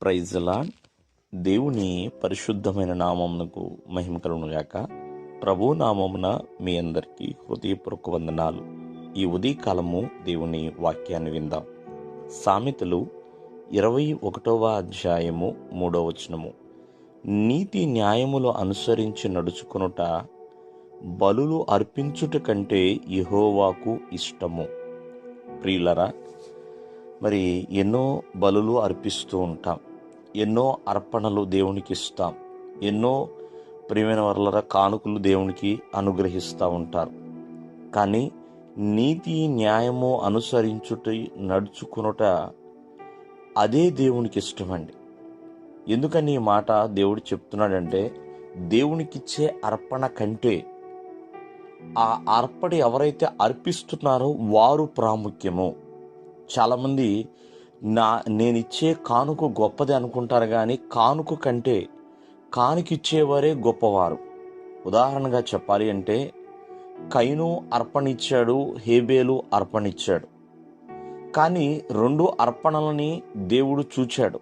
ప్రైజ్లా దేవుని పరిశుద్ధమైన నామమునకు మహిమ కలుగునుగాక ప్రభు నామమున మీ అందరికీ హృదయపూర్వక వందనాలు. ఈ ఉదయకాలము దేవుని వాక్యాన్ని విందాం. సామెతలు ఇరవై ఒకటవ అధ్యాయము మూడవ వచనము. నీతి న్యాయములు అనుసరించి నడుచుకొనుట బలులు అర్పించుట కంటే యెహోవాకు ఇష్టము. ప్రియులరా మరి ఎన్నో బలులు అర్పిస్తూ ఉంటాం. ఎన్నో అర్పణలు దేవునికి ఇస్తాం. ఎన్నో ప్రియమైన వర్లర కానుకలు దేవునికి అనుగ్రహిస్తూ ఉంటారు. కానీ నీతి న్యాయము అనుసరించుట నడుచుకునుట అదే దేవునికి ఇష్టమండి. ఎందుకని ఈ మాట దేవుడు చెప్తున్నాడంటే దేవునికిచ్చే అర్పణ కంటే ఆ అర్పణ ఎవరైతే అర్పిస్తున్నారో వారు ప్రాముఖ్యము. చాలామంది నా నేనిచ్చే కానుక గొప్పది అనుకుంటారు కానీ కానుక కంటే కానుకిచ్చేవారే గొప్పవారు. ఉదాహరణగా చెప్పాలి అంటే కైను అర్పణిచ్చాడు హేబేలు అర్పణిచ్చాడు. కానీ రెండు అర్పణలని దేవుడు చూచాడు.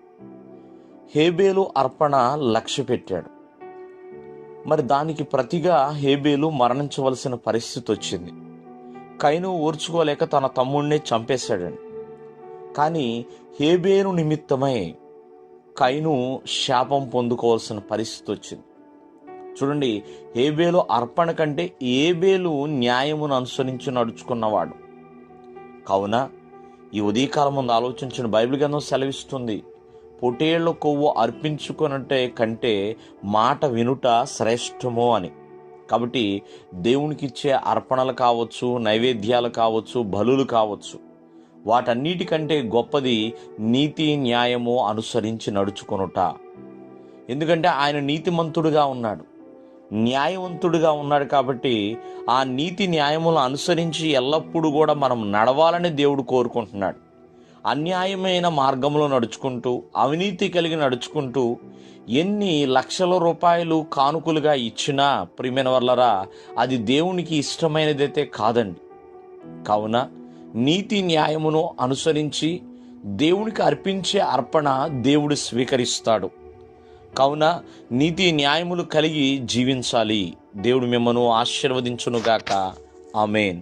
హేబేలు అర్పణ లక్ష్య పెట్టాడు. మరి దానికి ప్రతిగా హేబేలు మరణించవలసిన పరిస్థితి వచ్చింది కైను ఓర్చుకోలేక తన తమ్ముడినే చంపేశాడండి. కానీ హేబేలు నిమిత్తమై కైను శాపం పొందుకోవాల్సిన పరిస్థితి వచ్చింది. చూడండి హేబేలు అర్పణ కంటే ఏబేలు న్యాయమును అనుసరించి నడుచుకున్నవాడు. కావున ఈ ఉదయకాలం ముందు ఆలోచించిన బైబిల్ గ్రంథం సెలవిస్తుంది పొటేళ్ళ కొవ్వు అర్పించుకున్నట్టే కంటే మాట వినుట శ్రేష్టము అని. కాబట్టి దేవునికి ఇచ్చే అర్పణలు కావచ్చు నైవేద్యాలు కావచ్చు బలులు కావచ్చు వాటన్నిటికంటే గొప్పది నీతి న్యాయము అనుసరించి నడుచుకొనుట. ఎందుకంటే ఆయన నీతిమంతుడుగా ఉన్నాడు. న్యాయవంతుడుగా ఉన్నాడు కాబట్టి ఆ నీతి న్యాయములను అనుసరించి ఎల్లప్పుడూ కూడా మనం నడవాలని దేవుడు కోరుకుంటున్నాడు. అన్యాయమైన మార్గంలో నడుచుకుంటూ అవినీతి కలిగి నడుచుకుంటూ ఎన్ని లక్షల రూపాయలు కానుకలుగా ఇచ్చినా ప్రియమైన వల్లరా అది దేవునికి ఇష్టమైనదైతే కాదండి. కావున నీతి న్యాయమును అనుసరించి దేవునికి అర్పించే అర్పణ దేవుడు స్వీకరిస్తాడు. కావున నీతి న్యాయములు కలిగి జీవించాలి. దేవుడు మిమ్మను ఆశీర్వదించునుగాక. ఆమెన్.